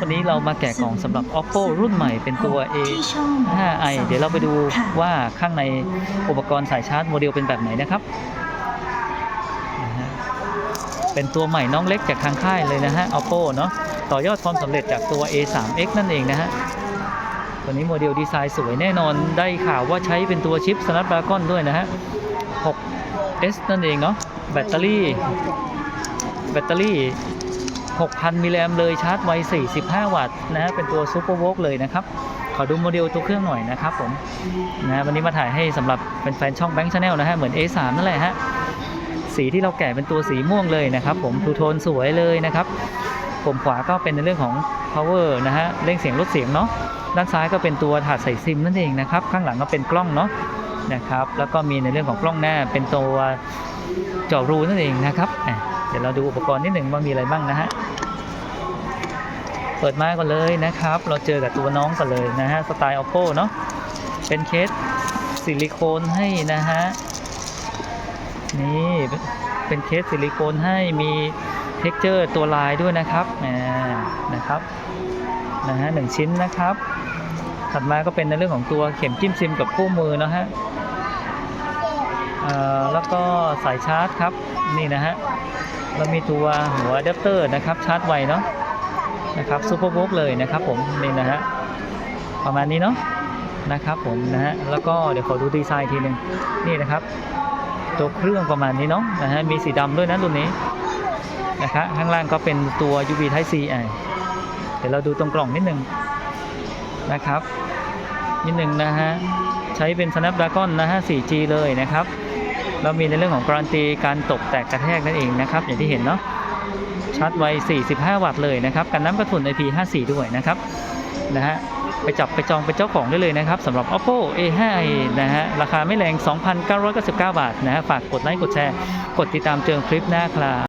วันนี้เรามาแกะกล่องสำหรับ oppo รุ่นใหม่เป็นตัว A5i เดี๋ยวเราไปดูว่าข้างในอุปกรณ์สายชาร์จโมเดลเป็นแบบไหนนะครับ เป็นตัวใหม่น้องเล็กจากทางค่ายเลยนะฮะ oppo เนาะต่อยอดความสำเร็จจากตัว a3x นั่นเองนะฮะตัวนี้โมเดลดีไซน์สวยแน่นอนได้ข่าวว่าใช้เป็นตัวชิป Snapdragon ด้วยนะฮะ 6s นั่นเองเนาะแบตเตอรี่ แบตเตอรี่ 6,000 มิลลิแอมเลยชาร์จไว 45 วัตต์นะฮะเป็นตัวซูเปอร์โวล์เลยนะครับ ขอดูโมเดลตัวเครื่องหน่อยนะครับผมนะวันนี้มาถ่ายให้สำหรับเป็นแฟนช่อง Bank Channel นะฮะเหมือน A3 นั่นแหละฮะสีที่เราแกะเป็นตัวสีม่วงเลยนะครับผมทูโทนสวยเลยนะครับปุ่มขวาก็เป็นในเรื่องของ power นะฮะเร่งเสียงลดเสียงเนาะด้านซ้ายก็เป็นตัวถาดใส่ซิมนั่นเองนะครับ ข้างหลังก็เป็นกล้องเนาะนะครับ แล้วก็มีในเรื่องของกล้องหน้าเป็นตัว จาะรูนั่นเองนะครับ เดี๋ยวเราดูอุปกรณ์นิดหนึ่งว่ามีอะไรบ้างนะฮะ เปิดมาก่อนเลยนะครับ เราเจอกับตัวน้องก่อนเลยนะฮะ สไตล์ oppo เนาะ เป็นเคสซิลิโคนให้นะฮะ นี่เป็นเคสซิลิโคนให้มีเท็กเจอร์ตัวลายด้วยนะครับนะครับ นะฮะหนึ่งชิ้นนะครับ ถัดมาก็เป็นในเรื่องของตัวเข็มจิ้มซิมกับคู่มือนะฮะ แล้วก็สายชาร์จครับนี่นะฮะเรามีตัวหัวอะแดปเตอร์นะครับชาร์จไวเนาะนะครับซูเปอร์บุ๊กเลยนะครับผมนี่นะฮะประมาณนี้เนาะนะครับผมนะฮะแล้วก็เดี๋ยวขอดูดีไซน์ทีหนึ่งนี่นะครับ ตัวเครื่องประมาณนี้เนาะนะฮะมีสีดำด้วยนะรุ่นนี้นะครับข้างล่างก็เป็นตัว UV Type C อะเดี๋ยวเราดูตรงกล่องนิดนึงนะครับนิดนึงนะฮะใช้เป็น Snapdragon นะฮะ 4G เลยนะครับ เรามีในเรื่องของการันตีการตกแตกกระแทกนั่นเองนะครับ อย่างที่เห็นเนาะชาร์จไว 45 วัตต์เลยนะครับกันน้ำกระสุน IP54 ด้วยนะครับนะฮะไปจับไปจองไปเจ้าของได้เลยนะครับสำหรับ oppo A5 นะฮะราคาไม่แรง 2,999 บาทนะฮะฝากกดไลค์กดแชร์ กดติดตามเจอคลิปหน้าครับ